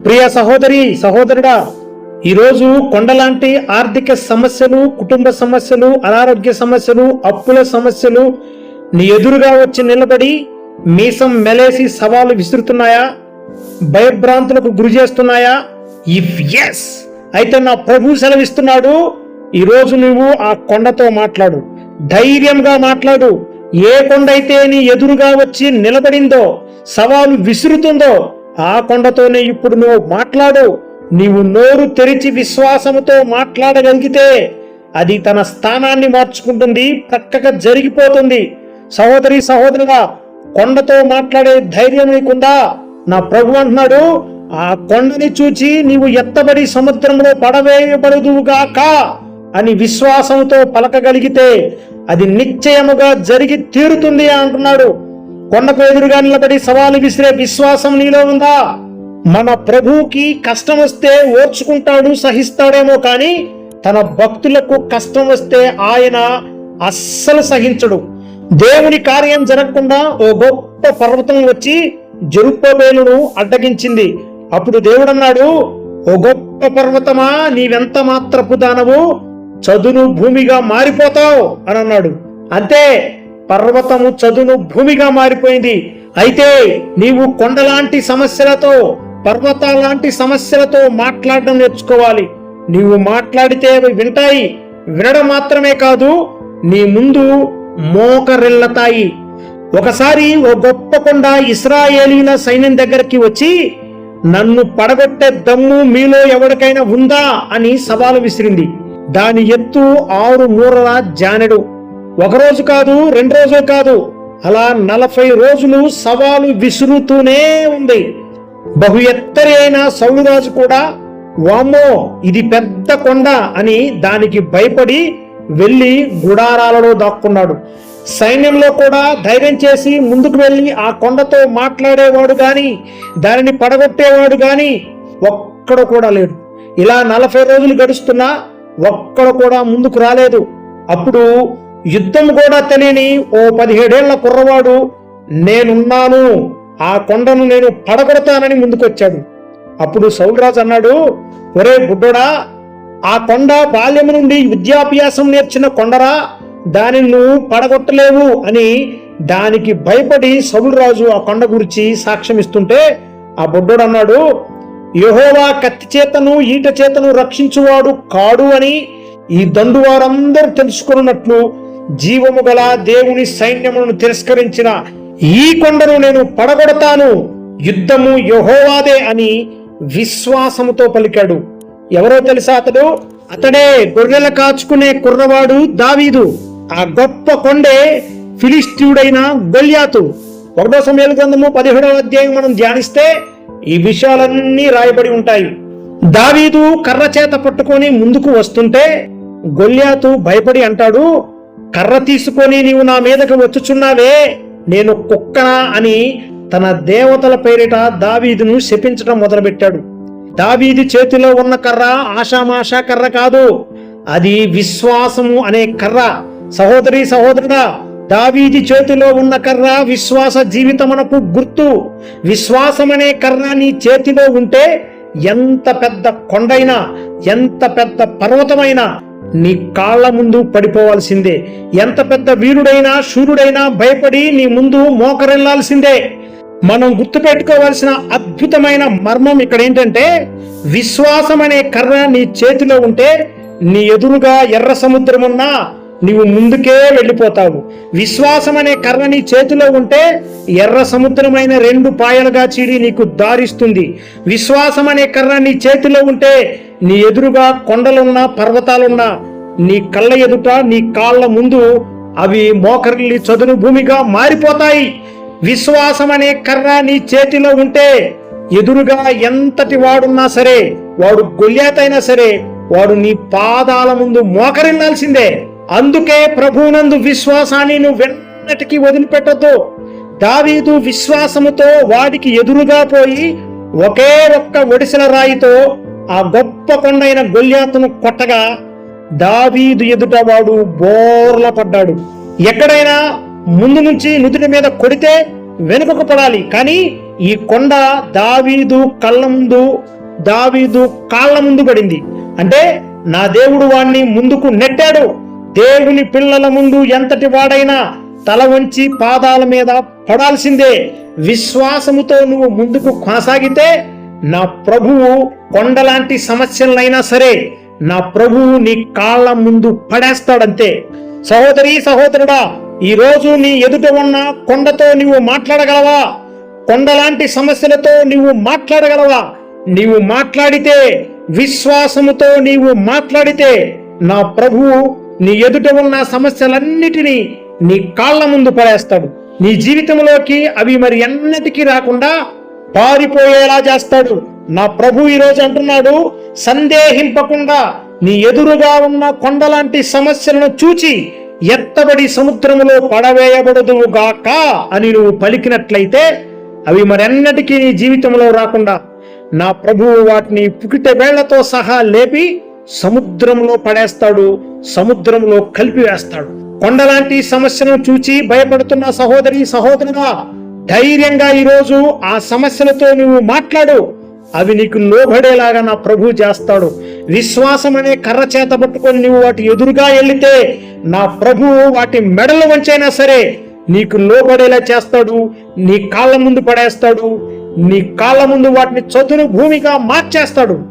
ప్రియ సహోదరి సహోదరుడా ఈరోజు కొండలాంటి ఆర్థిక సమస్యలు కుటుంబ సమస్యలు అనారోగ్య సమస్యలు అప్పుల సమస్యలు నీ ఎదురుగా వచ్చి నిలబడి మీసం మెలేసి సవాలు విసురుతున్నాయా? భయభ్రాంతులకు గురి చేస్తున్నాయా? ఇఫ్ ఎస్ అయితే నా ప్రభు సెలవిస్తున్నాడు ఈరోజు నువ్వు ఆ కొండతో మాట్లాడు. ధైర్యంగా మాట్లాడు. ఏ కొండ అయితే నీ ఎదురుగా వచ్చి నిలబడిందో సవాలు విసురుతుందో ఆ కొండతోనే ఇప్పుడు నువ్వు మాట్లాడు నీవు నోరు తెరిచి విశ్వాసముతో మాట్లాడగలిగితే అది తన స్థానాన్ని మార్చుకుంటుంది ప్రక్కగా జరిగిపోతుంది. సహోదరి సహోదరుగా కొండతో మాట్లాడే ధైర్యం నీకుందా? నా ప్రభు అంటున్నాడు ఆ కొండని చూచి నీవు ఎత్తబడి సముద్రంలో పడవేయబడుదువుగాక అని విశ్వాసంతో పలకగలిగితే అది నిశ్చయముగా జరిగి తీరుతుంది అంటున్నాడు. కొండకు ఎదురుగా నిలబడి సవాలు విసిరే విశ్వాసం నీలో ఉందా? మన ప్రభువుకి కష్టం వస్తే ఓర్చుకుంటాడు సహిస్తాడేమో కానీ తన భక్తులకు కష్టం వస్తే ఆయన అస్సలు సహించడు. దేవుని కార్యం జరగకుండా ఓ గొప్ప పర్వతం వచ్చి జరుపబేలును అడ్డగించింది. అప్పుడు దేవుడన్నాడు ఓ గొప్ప పర్వతమా నీవెంత మాత్రపు దానవు? చదును భూమిగా మారిపోతావు అని అన్నాడు. అంతే పర్వతము చదును భూమిగా మారిపోయింది. అయితే నీవు కొండలాంటి సమస్యలతో పర్వతాలాంటి సమస్యలతో మాట్లాడడం నేర్చుకోవాలి. నీవు మాట్లాడితే అవి వింటాయి వినడం మాత్రమే కాదు నీ ముందు మోకరిల్లతాయి. ఒకసారి ఓ గొప్ప కొండ ఇస్రాయేలీల సైన్యం దగ్గరికి వచ్చి నన్ను పడగొట్టే దమ్ము మీలో ఎవరికైనా ఉందా? అని సవాలు విసిరింది. దాని ఎత్తు ఆరు మూరల జానెడు. ఒకరోజు కాదు రెండు రోజులు కాదు అలా నలభై రోజులు సవాలు విసురుతూనే ఉంది. బహు ఎత్తరి అయిన సౌలురాజు కూడా వామ్మో ఇది పెద్ద కొండ అని దానికి భయపడి వెళ్ళి గుడారాలలో దాక్కున్నాడు. సైన్యంలో కూడా ధైర్యం చేసి ముందుకు వెళ్ళి ఆ కొండతో మాట్లాడేవాడు గాని దానిని పడగొట్టేవాడు గాని ఒక్కడు కూడా లేడు. ఇలా నలభై రోజులు గడుస్తున్నా ఒక్కడు కూడా ముందుకు రాలేదు. అప్పుడు యుద్ధం కూడా తెలియని ఓ పదిహేడేళ్ళ కుర్రవాడు నేనున్నాను ఆ కొండను నేను పడగొడతానని ముందుకొచ్చాడు. అప్పుడు సౌలరాజు అన్నాడు ఒరే బుడ్డోడా ఆ కొండ బాల్యం నుండి విద్యాభ్యాసం నేర్చిన కొండరా దానిని నువ్వు పడగొట్టలేవు అని దానికి భయపడి సౌలరాజు ఆ కొండ గురించి సాక్ష్యం ఇస్తుంటే ఆ బుడ్డోడు అన్నాడు యహోవా కత్తి చేతను ఈట చేతను రక్షించువాడు కాడు అని ఈ దండు వారందరూ తెలుసుకున్నట్లు జీవము గల దేవుని సైన్యములను తిరస్కరించిన ఈ కొండను నేను పడగొడతాను. యుద్ధము యహోవాదే అని విశ్వాసముతో పలికాడు. ఎవరో తెలుసా అతడు? అతడే గొర్రెల కాచుకునే కుర్రవాడు దావీదు. ఆ గొప్ప కొండే ఫిలిస్తీయుడైన గొల్యాతు. ఒకటో సమయాల గ్రంథము పదిహేడవ అధ్యాయం మనం ధ్యానిస్తే ఈ విషయాలన్నీ రాయబడి ఉంటాయి. దావీదు కర్ర చేత పట్టుకొని ముందుకు వస్తుంటే గొల్యాతు భయపడి అంటాడు కర్ర తీసుకొని నీవు నా మీదకు వచ్చుచున్నావే నేను కుక్కనా అని తన దేవతల పేరిట దావీదును శపించడం మొదలుపెట్టాడు. దావీది చేతిలో ఉన్న కర్ర ఆషామాషా కర్ర కాదు అది విశ్వాసము అనే కర్ర. సహోదరి సహోదరుడా దావీది చేతిలో ఉన్న కర్ర విశ్వాస జీవితమునకు గుర్తు. విశ్వాసం అనే కర్ర నీ చేతిలో ఉంటే ఎంత పెద్ద కొండైనా ఎంత పెద్ద పర్వతమైనా నీ కాళ్ళ ముందు పడిపోవాల్సిందే. ఎంత పెద్ద వీరుడైనా శూరుడైనా భయపడి నీ ముందు మోకరెళ్ళాల్సిందే మనం గుర్తుపెట్టుకోవాల్సిన అద్భుతమైన మర్మం ఇక్కడ ఏంటంటే విశ్వాసం అనే కర్ర నీ చేతిలో ఉంటే నీ ఎదురుగా ఎర్ర సముద్రం ఉన్నా నీవు ముందుకే వెళ్ళిపోతావు. విశ్వాసం అనే కర్ర నీ చేతిలో ఉంటే ఎర్ర సముద్రమైన రెండు పాయలుగా చీడి నీకు దారిస్తుంది. విశ్వాసం అనే కర్ర నీ చేతిలో ఉంటే నీ ఎదురుగా కొండలున్నా పర్వతాలున్నా నీ కళ్ళ ఎదుట నీ కాళ్ళ ముందు అవి మోకరిల్లి చదును భూమిగా మారిపోతాయి. విశ్వాసం అనే కర్ర నీ చేతిలో ఉంటే ఎదురుగా ఎంతటి వాడున్నా సరే వాడు గొల్యాతైనా సరే వాడు నీ పాదాల ముందు మోకరిల్లాల్సిందే. అందుకే ప్రభునందు విశ్వాసాన్ని నువ్వు వెన్నటికి వదిలిపెట్టద్దు. దావీదు విశ్వాసముతో వాడికి ఎదురుగా పోయి ఒకే ఒక్క ఒడిసెల రాయితో ఆ గొప్ప కొండైన గొల్యాతును కొట్టగా దావీదు ఎదుట వాడు బోర్ల పడ్డాడు ఎక్కడైనా ముందు నుంచి నుదుటి మీద కొడితే వెనుకకు పడాలి. కానీ ఈ కొండ దావీదు కళ్ళ ముందు దావీదు కాళ్ళ ముందు పడింది. అంటే నా దేవుడు వాణ్ణి ముందుకు నెట్టాడు. దేవుని పిల్లల ముందు ఎంతటి వాడైనా తల వంచి పాదాల మీద పడాల్సిందే. విశ్వాసముతో నువ్వు ముందుకు కొనసాగితే నా ప్రభువు కొండలాంటి సమస్యలైనా సరే నా ప్రభువు నీ కాళ్ళ ముందు పడేస్తాడంతే. సహోదరి సహోదరుడా ఈ రోజు నీ ఎదుట ఉన్న కొండతో నీవు మాట్లాడగలవా? కొండలాంటి సమస్యలతో నీవు మాట్లాడగలవా? నీవు మాట్లాడితే విశ్వాసముతో నీవు మాట్లాడితే నా ప్రభువు నీ ఎదుట ఉన్న సమస్యలన్నిటినీ నీ కాళ్ళ ముందు పడేస్తాడు. నీ జీవితంలోకి అవి మరి ఎన్నటికీ రాకుండా పారిపోయేలా చేస్తాడు. నా ప్రభు ఈరోజు అంటున్నాడు సందేహింపకుండా నీ ఎదురుగా ఉన్న కొండలాంటి సమస్యలను చూచి ఎత్తబడి సముద్రములో పడవేయబడదువు గాక అని నువ్వు పలికినట్లయితే అవి మరెన్నటికీ నీ జీవితంలో రాకుండా నా ప్రభువు వాటిని పుకిట వేళ్ళతో సహా లేపి సముద్రంలో పడేస్తాడు సముద్రంలో కలిపివేస్తాడు కొండలాంటి సమస్యను చూచి భయపడుతున్న సహోదరి సహోదరుగా ధైర్యంగా ఈరోజు ఆ సమస్యలతో నువ్వు మాట్లాడు. అవి నీకు లోబడేలాగా నా ప్రభు చేస్తాడు. విశ్వాసం అనే కర్ర చేత పట్టుకొని నువ్వు వాటి ఎదురుగా వెళ్ళితే నా ప్రభువు వాటి మెడలు వంచైనా సరే నీకు లోబడేలా చేస్తాడు నీ కాళ్ళ ముందు పడేస్తాడు నీ కాళ్ళ ముందు వాటిని చదును భూమిగా మార్చేస్తాడు.